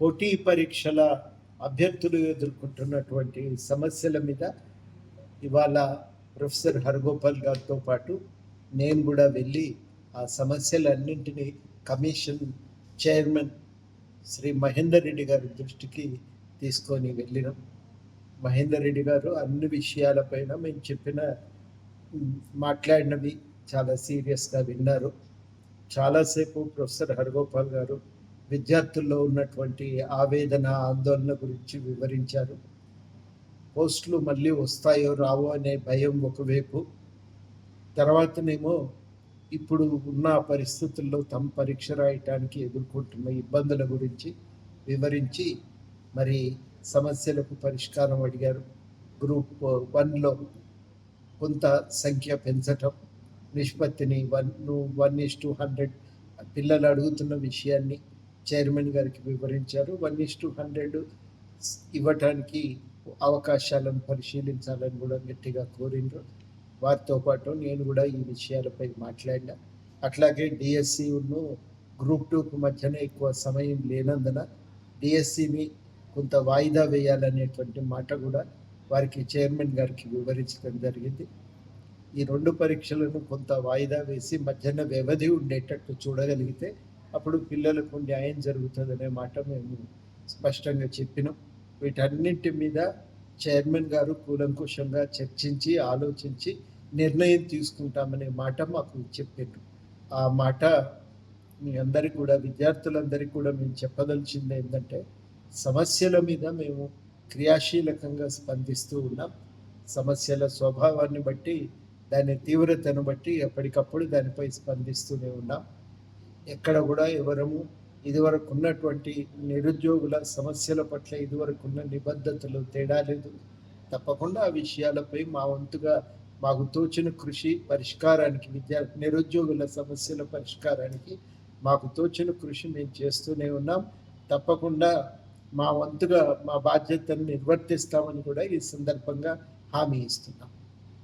పోటీ పరీక్షల అభ్యర్థులు ఎదుర్కొంటున్నటువంటి సమస్యల మీద ఇవాళ ప్రొఫెసర్ హరగోపాల్ గారితో పాటు నేను కూడా వెళ్ళి ఆ సమస్యలన్నింటినీ కమిషన్ చైర్మన్ శ్రీ మహేందర్ రెడ్డి గారి దృష్టికి తీసుకొని వెళ్ళినాం. మహేందర్ రెడ్డి గారు అన్ని విషయాలపైన మేము చెప్పిన మాట్లాడినవి చాలా సీరియస్గా విన్నారు. చాలాసేపు ప్రొఫెసర్ హరగోపాల్ గారు విద్యార్థుల్లో ఉన్నటువంటి ఆవేదన ఆందోళన గురించి వివరించారు. పోస్టులు మళ్ళీ వస్తాయో రావో అనే భయం ఒకవైపు. తర్వాతనేమో ఇప్పుడు ఉన్న పరిస్థితుల్లో తమ పరీక్ష రాయటానికి ఎదుర్కొంటున్న ఇబ్బందుల గురించి వివరించి మరి సమస్యలకు పరిష్కారం అడిగారు. గ్రూప్ వన్లో కొంత సంఖ్య పెంచటం నిష్పత్తిని one one is to hundred పిల్లలు అడుగుతున్న విషయాన్ని చైర్మన్ గారికి వివరించారు. వన్ ఇస్ టు హండ్రెడ్ ఇవ్వటానికి అవకాశాలను పరిశీలించాలని కూడా గట్టిగా కోరిండ్రు. వారితో పాటు నేను కూడా ఈ విషయాలపై మాట్లాడినా. అట్లాగే డిఎస్సిను గ్రూప్ టూకు మధ్యన ఎక్కువ సమయం లేనందున డిఎస్సిని కొంత వాయిదా వేయాలనేటువంటి మాట కూడా వారికి చైర్మన్ గారికి వివరించడం జరిగింది. ఈ రెండు పరీక్షలను కొంత వాయిదా వేసి మధ్యాహ్న వ్యవధి ఉండేటట్టు చూడగలిగితే అప్పుడు పిల్లలకు న్యాయం జరుగుతుందనే మాట మేము స్పష్టంగా చెప్పినాం. వీటన్నింటి మీద చైర్మన్ గారు కూలంకుషంగా చర్చించి ఆలోచించి నిర్ణయం తీసుకుంటామనే మాట మాకు చెప్పారు ఆ మాట మీ అందరికి కూడా విద్యార్థులందరికీ కూడా మేము చెప్పదలిచింది ఏంటంటే సమస్యల మీద మేము క్రియాశీలకంగా స్పందిస్తూ ఉన్నాం. సమస్యల స్వభావాన్ని బట్టి దాని తీవ్రతను బట్టి ఎప్పటికప్పుడు దానిపై స్పందిస్తూనే ఉన్నాం. ఎక్కడ కూడా ఎవరము ఇదివరకు ఉన్నటువంటి నిరుద్యోగుల సమస్యల పట్ల ఇదివరకు ఉన్న నిబద్ధతలు తేడా లేదు. తప్పకుండా ఆ విషయాలపై మా వంతుగా మాకు తోచిన కృషి పరిష్కారానికి విద్యా నిరుద్యోగుల సమస్యల పరిష్కారానికి మాకు తోచిన కృషి మేము చేస్తూనే ఉన్నాం. తప్పకుండా మా వంతుగా మా బాధ్యతను నిర్వర్తిస్తామని కూడా ఈ సందర్భంగా హామీ ఇస్తున్నాం.